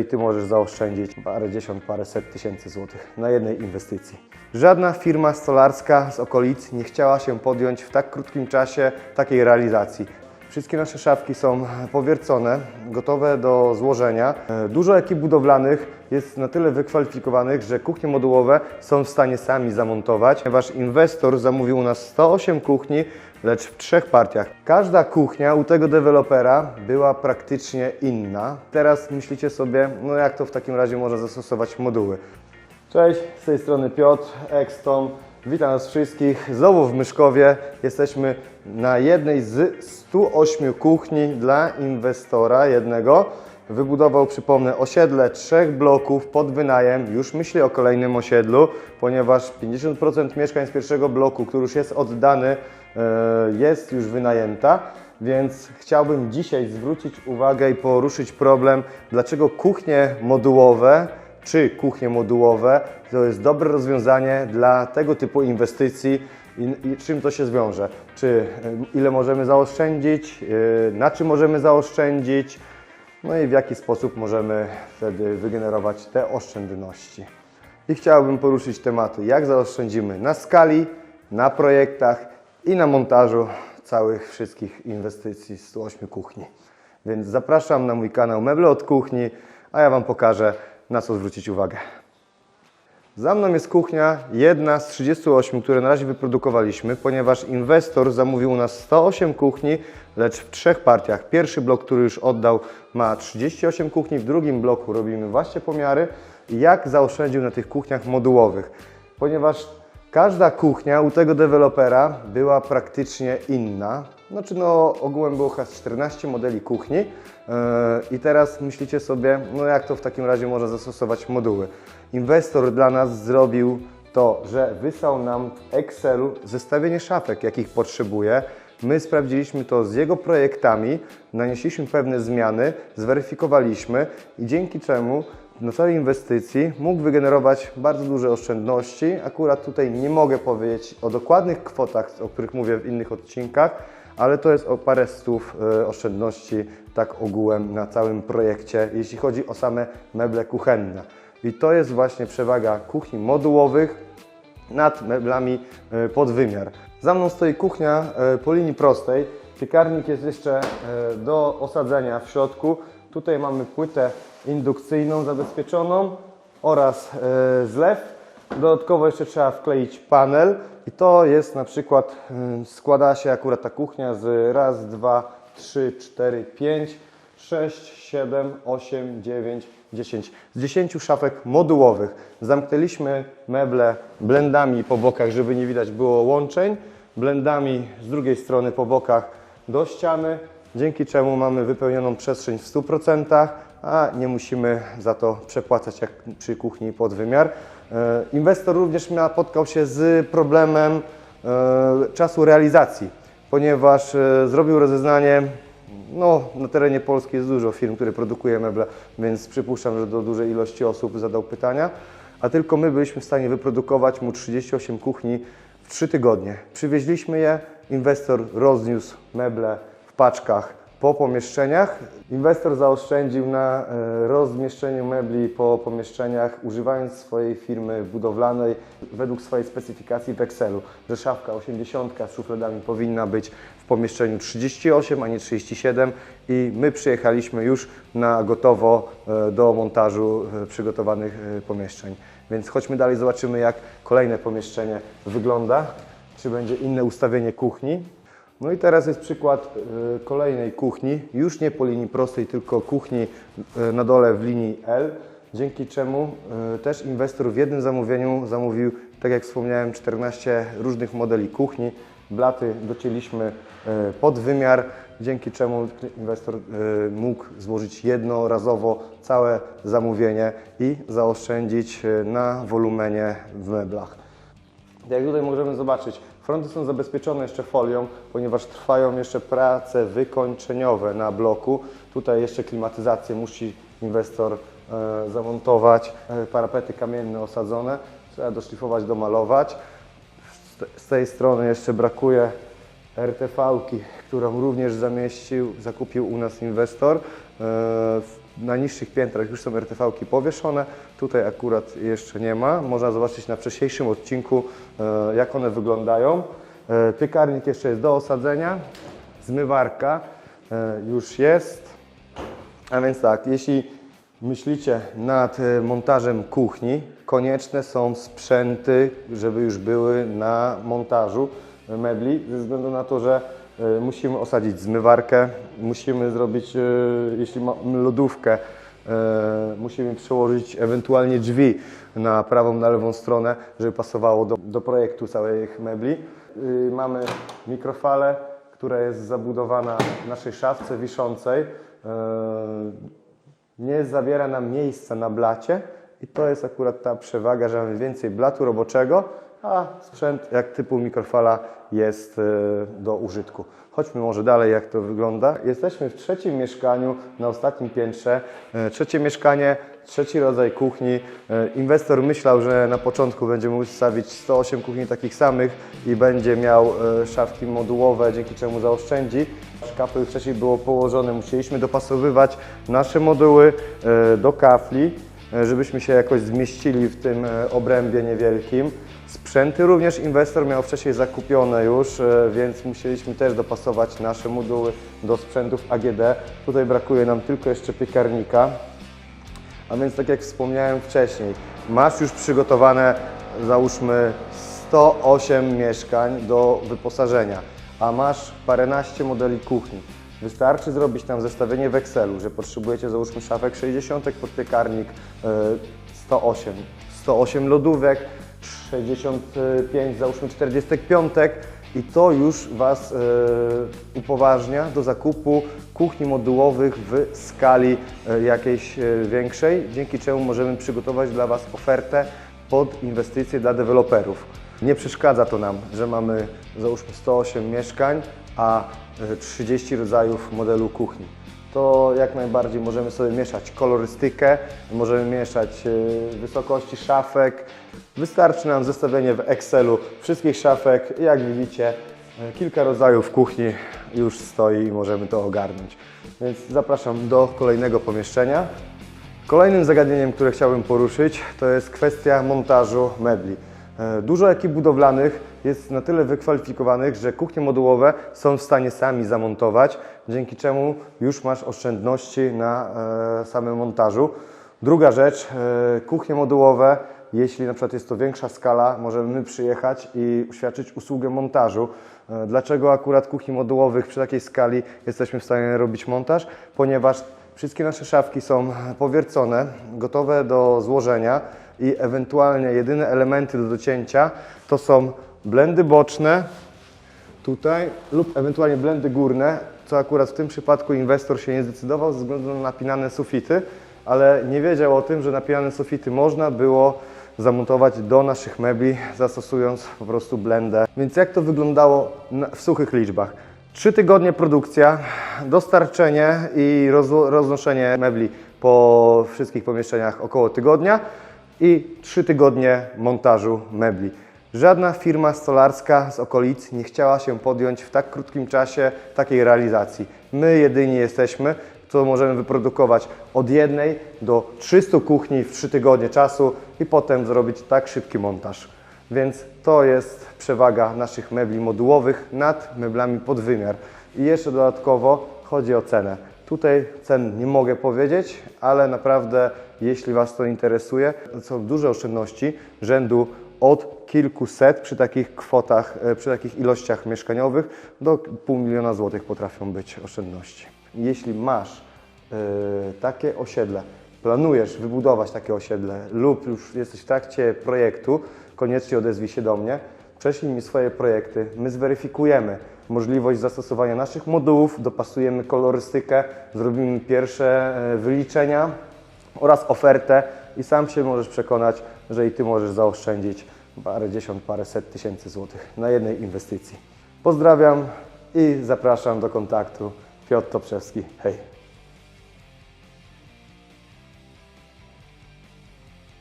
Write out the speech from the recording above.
i Ty możesz zaoszczędzić parę dziesiąt, parę set tysięcy złotych na jednej inwestycji. Żadna firma stolarska z okolic nie chciała się podjąć w tak krótkim czasie takiej realizacji. Wszystkie nasze szafki są powiercone, gotowe do złożenia. Dużo ekip budowlanych jest na tyle wykwalifikowanych, że kuchnie modułowe są w stanie sami zamontować, ponieważ inwestor zamówił u nas 108 kuchni, lecz w trzech partiach. Każda kuchnia u tego dewelopera była praktycznie inna. Teraz myślicie sobie, no jak to w takim razie można zastosować moduły. Cześć, z tej strony Piotr, Extom. Witam Was wszystkich. Znowu w Myszkowie. Jesteśmy na jednej z 108 kuchni dla inwestora jednego. Wybudował, przypomnę, osiedle trzech bloków pod wynajem. Już myśli o kolejnym osiedlu, ponieważ 50% mieszkań z pierwszego bloku, który już jest oddany, e, jest już wynajęta. Więc chciałbym dzisiaj zwrócić uwagę i poruszyć problem, dlaczego kuchnie modułowe czy kuchnie modułowe to jest dobre rozwiązanie dla tego typu inwestycji i, i czym to się zwiąże. Czy y, ile możemy zaoszczędzić, y, na czym możemy zaoszczędzić, no i w jaki sposób możemy wtedy wygenerować te oszczędności. I chciałbym poruszyć tematy, jak zaoszczędzimy na skali, na projektach i na montażu całych wszystkich inwestycji z 108 kuchni. Więc zapraszam na mój kanał Meble od Kuchni, a ja Wam pokażę, na co zwrócić uwagę. Za mną jest kuchnia, jedna z 38, które na razie wyprodukowaliśmy, ponieważ inwestor zamówił u nas 108 kuchni, lecz w trzech partiach. Pierwszy blok, który już oddał, ma 38 kuchni, w drugim bloku robimy właśnie pomiary, jak zaoszczędził na tych kuchniach modułowych. Ponieważ każda kuchnia u tego dewelopera była praktycznie inna. Znaczy, no, ogółem było chyba z 14 modeli kuchni. Yy, I teraz myślicie sobie, no jak to w takim razie można zastosować moduły. Inwestor dla nas zrobił to, że wysłał nam w Excelu zestawienie szafek, jakich potrzebuje. My sprawdziliśmy to z jego projektami, nanieśliśmy pewne zmiany, zweryfikowaliśmy i dzięki czemu na całej inwestycji mógł wygenerować bardzo duże oszczędności. Akurat tutaj nie mogę powiedzieć o dokładnych kwotach, o których mówię w innych odcinkach, ale to jest o parę stów e, oszczędności tak ogółem na całym projekcie, jeśli chodzi o same meble kuchenne. I to jest właśnie przewaga kuchni modułowych nad meblami e, pod wymiar. Za mną stoi kuchnia e, po linii prostej. Piekarnik jest jeszcze e, do osadzenia w środku. Tutaj mamy płytę indukcyjną zabezpieczoną oraz zlew. Dodatkowo jeszcze trzeba wkleić panel i to jest na przykład, składa się akurat ta kuchnia z raz, dwa, trzy, cztery, pięć, 6, 7, 8, 9, 10. Z 10 szafek modułowych. Zamknęliśmy meble blendami po bokach, żeby nie widać było łączeń. Blendami z drugiej strony po bokach do ściany, dzięki czemu mamy wypełnioną przestrzeń w 100%, a nie musimy za to przepłacać jak przy kuchni pod wymiar. E, Inwestor również napotkał się z problemem e, czasu realizacji, ponieważ e, zrobił rozeznanie no, na terenie Polski jest dużo firm, które produkuje meble, więc przypuszczam, że do dużej ilości osób zadał pytania, a tylko my byliśmy w stanie wyprodukować mu 38 kuchni w 3 tygodnie. Przywieźliśmy je, inwestor rozniósł meble w paczkach po pomieszczeniach. Inwestor zaoszczędził na e, rozmieszczeniu mebli po pomieszczeniach, używając swojej firmy budowlanej według swojej specyfikacji w Excelu, że szafka 80 z szufladami powinna być pomieszczeniu 38, a nie 37 i my przyjechaliśmy już na gotowo e, do montażu e, przygotowanych e, pomieszczeń. Więc chodźmy dalej, zobaczymy jak kolejne pomieszczenie wygląda, czy będzie inne ustawienie kuchni. No i teraz jest przykład kolejnej kuchni, już nie po linii prostej, tylko kuchni na dole w linii L, dzięki czemu też inwestor w jednym zamówieniu zamówił, tak jak wspomniałem, 14 różnych modeli kuchni. Blaty docięliśmy e, pod wymiar, dzięki czemu inwestor e, mógł złożyć jednorazowo całe zamówienie i zaoszczędzić e, na wolumenie w meblach. Jak tutaj możemy zobaczyć, fronty są zabezpieczone jeszcze folią, ponieważ trwają jeszcze prace wykończeniowe na bloku. Tutaj jeszcze klimatyzację musi inwestor zamontować, parapety kamienne osadzone, trzeba doszlifować, domalować. Z te- Z tej strony jeszcze brakuje RTV-ki, którą również zamieścił, zakupił u nas inwestor. E, na niższych piętrach już są RTV-ki powieszone, tutaj akurat jeszcze nie ma. Można zobaczyć na wcześniejszym odcinku, e, jak one wyglądają. E, Piekarnik jeszcze jest do osadzenia, zmywarka już jest. A więc tak, jeśli myślicie nad e, montażem kuchni, konieczne są sprzęty, żeby już były na montażu mebli, ze względu na to, że e, musimy osadzić zmywarkę, musimy zrobić, e, jeśli mamy lodówkę, musimy przełożyć ewentualnie drzwi na prawą, na lewą stronę, żeby pasowało do, do projektu całych mebli. Mamy mikrofalę, która jest zabudowana w naszej szafce wiszącej. Nie zabiera nam miejsca na blacie i to jest akurat ta przewaga, że mamy więcej blatu roboczego, a sprzęt jak typu mikrofala jest e, do użytku. Chodźmy może dalej, jak to wygląda. Jesteśmy w trzecim mieszkaniu na ostatnim piętrze. E, Trzecie mieszkanie, trzeci rodzaj kuchni. E, Inwestor myślał, że na początku będzie mógł stawić 108 kuchni takich samych i będzie miał szafki modułowe, dzięki czemu zaoszczędzi. Kafel wcześniej było położone, musieliśmy dopasowywać nasze moduły do kafli, żebyśmy się jakoś zmieścili w tym obrębie niewielkim. Sprzęty również inwestor miał wcześniej zakupione już, e, więc musieliśmy też dopasować nasze moduły do sprzętów AGD. Tutaj brakuje nam tylko jeszcze piekarnika. A więc tak jak wspomniałem wcześniej, masz już przygotowane załóżmy 108 mieszkań do wyposażenia, a masz paręnaście modeli kuchni. Wystarczy zrobić tam zestawienie w Excelu, że potrzebujecie załóżmy szafek 60 pod piekarnik e, 108, 108 lodówek, 65 załóżmy 45 i to już Was e, upoważnia do zakupu kuchni modułowych w skali e, jakiejś e, większej, dzięki czemu możemy przygotować dla Was ofertę pod inwestycje dla deweloperów. Nie przeszkadza to nam, że mamy załóżmy 108 mieszkań, a e, 30 rodzajów modelu kuchni to jak najbardziej możemy sobie mieszać kolorystykę, możemy mieszać e, wysokości szafek. Wystarczy nam zestawienie w Excelu wszystkich szafek. Jak widzicie, e, kilka rodzajów kuchni już stoi i możemy to ogarnąć. Więc zapraszam do kolejnego pomieszczenia. Kolejnym zagadnieniem, które chciałbym poruszyć, to jest kwestia montażu mebli. E, Dużo ekip budowlanych jest na tyle wykwalifikowanych, że kuchnie modułowe są w stanie sami zamontować, dzięki czemu już masz oszczędności na e, samym montażu. Druga rzecz, e, kuchnie modułowe, jeśli na przykład jest to większa skala, możemy my przyjechać i uświadczyć usługę montażu. E, Dlaczego akurat kuchni modułowych przy takiej skali jesteśmy w stanie robić montaż? Ponieważ Wszystkie nasze szafki są powiercone, gotowe do złożenia i ewentualnie jedyne elementy do docięcia to są blendy boczne tutaj lub ewentualnie blendy górne, co akurat w tym przypadku inwestor się nie zdecydował ze względu na napinane sufity, ale nie wiedział o tym, że napinane sufity można było zamontować do naszych mebli, zastosując po prostu blendę. Więc jak to wyglądało w suchych liczbach? Trzy tygodnie produkcja, dostarczenie i roznoszenie mebli po wszystkich pomieszczeniach około tygodnia i trzy tygodnie montażu mebli. Żadna firma stolarska z okolic nie chciała się podjąć w tak krótkim czasie takiej realizacji. My jedyni jesteśmy, co możemy wyprodukować od jednej do 300 kuchni w 3 tygodnie czasu i potem zrobić tak szybki montaż. Więc to jest przewaga naszych mebli modułowych nad meblami pod wymiar. I jeszcze dodatkowo chodzi o cenę. Tutaj cen nie mogę powiedzieć, ale naprawdę jeśli Was to interesuje, to są duże oszczędności rzędu od kilkuset przy takich kwotach, e, przy takich ilościach mieszkaniowych do pół miliona złotych potrafią być oszczędności. Jeśli masz e, takie osiedle, planujesz wybudować takie osiedle lub już jesteś w trakcie projektu, koniecznie odezwij się do mnie, prześlij mi swoje projekty, my zweryfikujemy możliwość zastosowania naszych modułów, dopasujemy kolorystykę, zrobimy pierwsze e, wyliczenia oraz ofertę i sam się możesz przekonać, że i Ty możesz zaoszczędzić parę dziesiąt, parę set tysięcy złotych na jednej inwestycji. Pozdrawiam i zapraszam do kontaktu. Piotr Toprzewski. Hej!